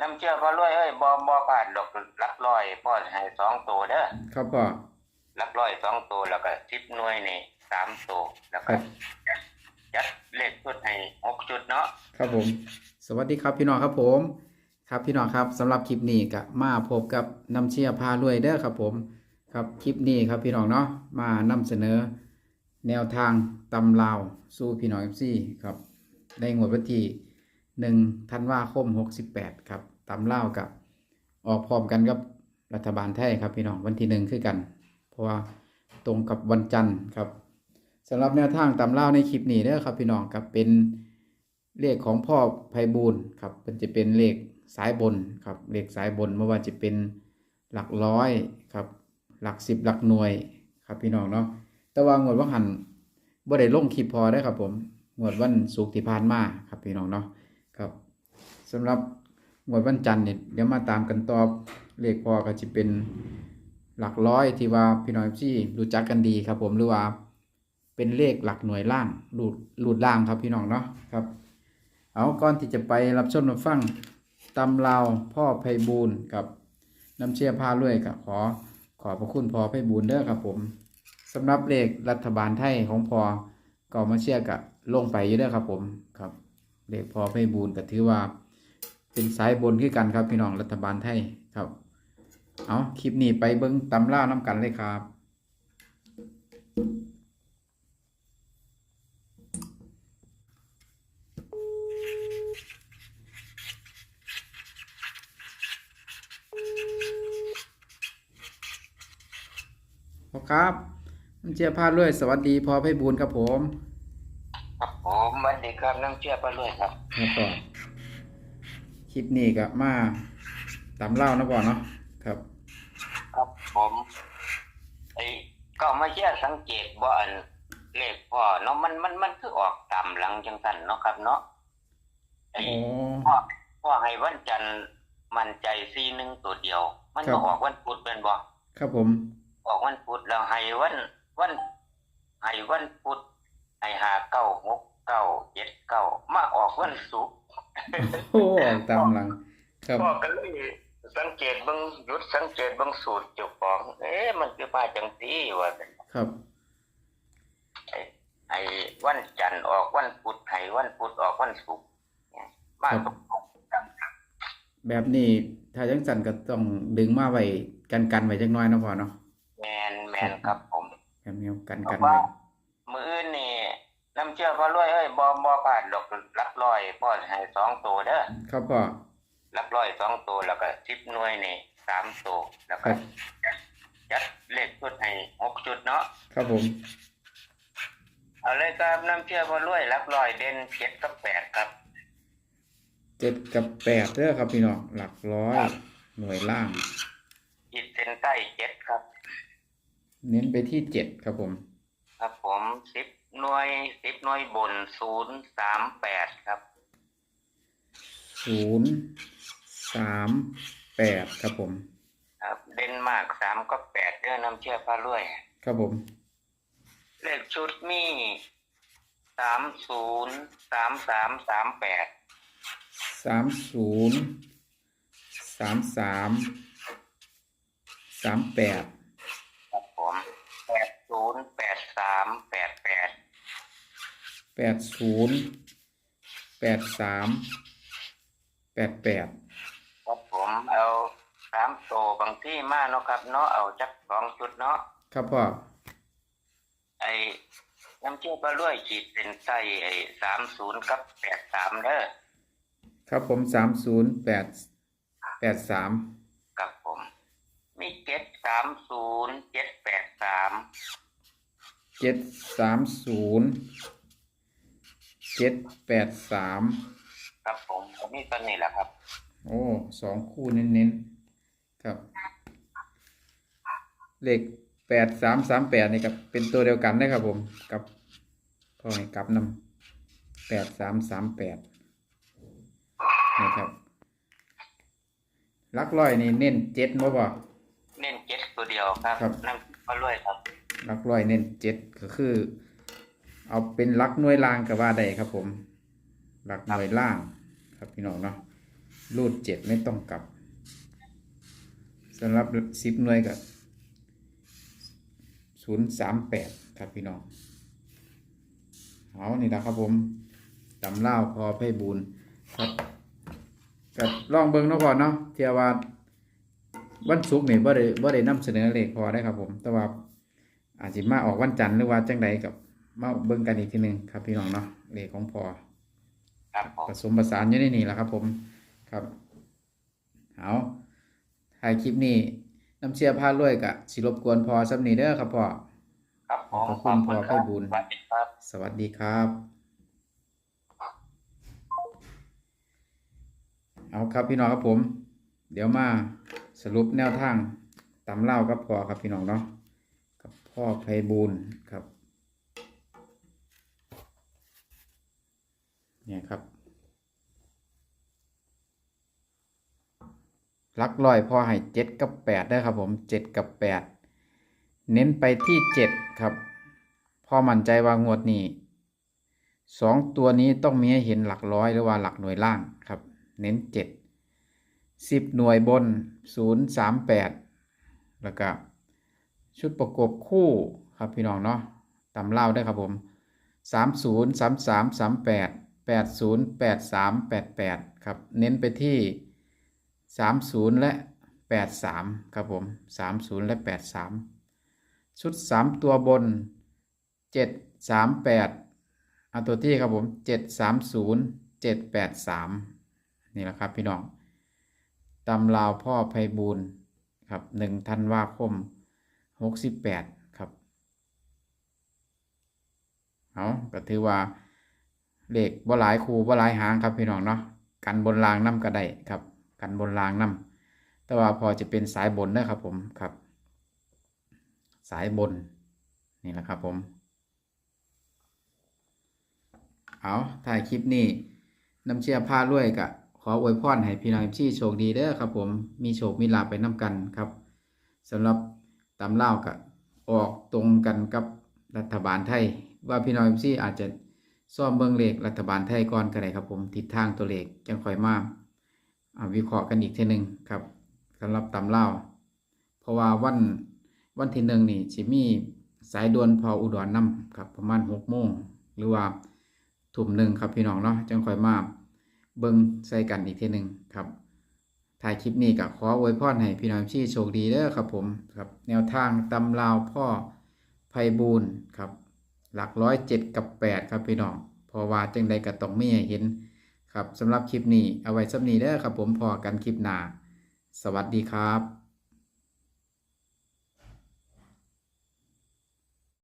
น้ำเชื่อพอรวยเอ้ยบ่บ่ผ่านดอกลักร้อยพ่อให้สองตัวเด้อครับพ่อลักร้อยสองตัวแล้วก็สิบหน่วยนี่สามตัวแล้วคก็รับจัดเลขชุดให้หกชุดเนาะครับผม สวัสดีครับพี่น้องครับผม ครับพี่น้องครับสำหรับคลิปนี้ก็มาพบกับน้ำเชียร์พารวยเด้อครับผม ครับคลิปนี้ครับพี่น้องเนาะมานำเสนอ แนวทางตำลาวสู่พี่น้องเอฟซีครับในงวดวันที่ หนึ่งธันวาคมหกสิบแปดครับตำลากับออกพร้อมกันกับรัฐบาลไทยครับพี่น้องวันที่หนึ่งคือกัน เพราะว่าตรงกับวันจันทร์ครับสำหรับแนวทางตำลาในคลิปนี้เด้อครับพี่น้องครับเป็นเลขของพ่อไพบูลครับมันจะเป็นเลขสายบนครับเลขสายบนไม่ว่าจะเป็นหลักร้อยครับหลักสิบหลักหน่วยครับพี่น้องเนาะแต่ว่างวดว่าหันบ่ได้ลงคลิปพอได้ครับผมงวดวันศุกที่ผ่านมาครับพี่น้องเนาะ สำหรับงวดวันจันทร์เนี่ยเดี๋ยวมาตามกันต่อเลขพอก็จะเป็นหลักร้อยที่ว่าพี่น้องที่รู้จักกันดีครับผมหรือว่าเป็นเลขหลักหน่วยล่างหลุดหลุดล่างครับพี่น้องเนาะครับ เอาก่อนที่จะไปรับชมรับฟังตำลาวพ่อไพบูลกับน้ำเชียร์พาด้วยกับขอขอพระคุณพ่อไพบูลเด้อครับผมสำหรับเลขรัฐบาลไทยของพอก็มาเชียร์กับลงไปอยู่เด้อครับผมครับเลขพอไพบูลก็ถือว่า เป็นสายบนขึ้นกันครับพี่น้องรัฐบาลไทยครับ เอาคลิปนี้ไปเบิ้งตำล่าน้ำกันเลยครับพ่อครับน้ำเชียร์พาด้วยสวัสดีพ่อไพบูลย์ครับผม ครับผมสวัสดีครับน้ำเชื่อพอรวยครับแล้วก็ค ลิปนี้ก็มาตำเล่านะพ่อเนาะครับ ครับผมไอ้ก็มาเชื่อสังเกตว่าอันเลขพ่อเนาะมันมันมันคือออกตามหลังจังสันเนาะครับเนาะไอ้โอ้พ่อพ่อให้วันจันทร์มันใจซีหนึ่งตัวเดียว มันครัก็บออกวันพุธเป็นบ่ครับผม ออกวันพุธแล้วให้วันวันให้วันพุธให้หาเก้าหกเก้าเจ็ดเก้ามาออกวันศุกร์ โอ้ออกตามหลัง ครับพ่อก็เลยสังเกตเบิ่งหยุดสังเกตเบิ่งสูตรเจ้าของ เอ๊ะมันคือมาจังซี่ว่าซั่นครับไอ้ไอ้วันจันทร์ออกวันพุธให้วันพุธออกวันศุกร์เนี่ยมาตรงๆกันครับแบบนี้ถ้าจังสันก็ต้องดึงมาไว้กันกันไว้จักหน้อยเนาะพ่อเนาะแมนแมนครับผมแบบนี้กันเพกันราะว่าไว้มื้ออื่นนี่ น้ำเชื่อพอรวยเอ้ยบ่บ่ผ่านดอกหลักร้อยพ่อให้สองตัวเด้อครับพ่อหลักร้อยสองตัวแล้วก็สิบหน่วยนี่สามตัวแล้วคก็รับจัดเลขชุดให้หกชุดเนาะครับผมเอาเลยครับน้ำเชื่อพอรวยหลักร้อยเด่นเจ็ดกับแปดครับเจ็ดกับแปดเด้อครับพี่น้องหลักร้อยหน่วยล่างขีดเส้นใต้เจ็ดครับ เน้นไปที่เจ็ดครับผม ครับผมสิบหน่วยสิบหน่วยบนศูนย์สามแปดครับ ศูนย์สามแปดครับผม ครับเดนมาร์กสามกับแปดเด้อน้ำเชื่อพารวย ครับผม เลขชุดมีสามศูนย์สามสามสามแปดสามศูนย์สามสามสามแปด ครับผมแปดศูนย์แปด สามแปดแปดแปดศูนย์แปดสามแปดแปดครับผมเอาสามโตบางที่มาเนาะครับ เนาะเอาจักสองชุดเนาะครับพ่อไอ้น้ำเชื่อพารวยขีดเส้นใต้ไอ้สามศูนย์กับแปดสามเด้อครับผมสามศูนย์แปดแปดสามกับผม มีเจ็ดสามศูนย์เจ็ดแปดสาม เจ็ดสามศูนย์เจ็ดแปดสามครับผมก็มีตัวนี้แหละครับ โอ้สองคู่เน้นๆครับเลขแปดสามสามแปดนี่ครับเป็นตัวเดียวกันนะครับผมกับพ่อให้กลับนำแปดสามสามแปดนี่ครับลักร้อยนี่เน้นเจ็ดบ่บ่เน้นเจ็ดตัวเดียวครับครับน้ำพารวยครับ ลักร้อยเน้นเจ็ดก็คือ เอาเป็นลักหน่วยล่างก็ว่าได้ครับผมลักหน่วยล่างครับพี่น้องเนาะรูดเจ็ดไม่ต้องกลับสำหรับสิบหน่วยกับศูนย์สามแปดครับพี่น้องเอานี่นะครับผมตำเล่าพอไพ่บุญครับกับลองเบิ้งเนาะก่อนเนาะเทียว่าวันศุกร์นี่บ่ได้บ่ได้นำเสนอเลขพอได้ครับผม แต่ว่า อาจจะมาออกวันจันทร์หรือว่าจังใดกับมาเบิ่งกันอีกทีหนึ่งครับพี่น้องเนาะเลขของพอครับผมผสมผสานอยู่ในนี่แหละครับ ผมครับเอาถ่ายคลิปนี้น้ำเชียร์พาลวยกะสิรบกวนพอสำนีเด้อครับพ่อ ครับผมขอบคุณพ่อไพบูลย์ สวัสดีครับ สวัสดีครับ เอาครับพี่น้องครับผม เดี๋ยวมาสรุปแนวทางตำเล่ากับพ่อครับพี่น้องเนาะ กับพ่อไพบูลครับ เนี่ยครับหลักร้อยพอให้เจ็ดกับแปดได้ครับผมเจ็ดกับแปดเน้นไปที่เจ็ดครับพอมั่นใจว่างวดนี้สองตัวนี้ต้องมีให้เห็นหลักร้อยหรือว่าหลักหน่วยล่างครับ เน้นเจ็ดสิบหน่วยบนศูนย์สามแปดแล้วก็ ชุดประกบคู่ครับพี่น้องเนาะตำเล่าได้ครับผมสามศูนย์สามสามสามแปดแปดศูนย์แปดสามแปดแปดครับเน้นไปที่สามศูนย์และแปดสามครับผมสามศูนย์และแปดสามชุดสามตัวบนเจ็ดสามแปดเอาตัวที่ครับผมเจ็ดสามศูนย์เจ็ดแปดสามนี่แหละครับพี่น้องตำลาวพ่อไพบูลครับหนึ่งธันวาคม หกสิบแปดครับเอาก็ถือว่าเลขบ่หลายคูบ่หลายหางครับพี่น้องเนาะกันบนรางน้ำก็ได้ครับ กันบนรางน้ำแต่ว่าพอจะเป็นสายบนนะครับผมครับ สายบนนี่แหละครับผมเอาถ่ายคลิปนี้น้ำเชียร์พาด้วยกะขออวยพรให้พี่น้องที่โชคดีเด้อครับผมมีโชคมีลาไปน้ำกันครับสำหรับ ตำเล่าวกะออกตรงกันกับรัฐบาลไทย ว่าพี่น้องที่อาจจะซ่อมเบิ้องเลขรัฐบาลไทยก่อนก็ได้ครับผมทิศทางตัวเลขจังค่อยมาวิเคราะห์กันอีกทีหนึ่งครับสำหรับตำเล่า เพราะว่าวันวันที่หนึ่งนี่สิมีสายด่วนพออุดรน้ำครับประมาณหกโมงหรือว่าทุ่มหนึ่งครับพี่น้องเนาะจังค่อยมาเบิ่งใส่กันอีกทีหนึ่งครับ ถ่ายคลิปนี้ก็ขออวยพรให้พี่น้องชี่โชคดีเด้อครับผมครับแนวทางตำลาวพ่อไพบูลครับ หลักร้อยเจ็ดกับแปดครับพี่น้องพอว่าจังใดก็ต้องไม่เห็นครับสำหรับคลิปนี้เอาไว้สำนีเด้อครับผมพอกันคลิปหน้าสวัสดีครับ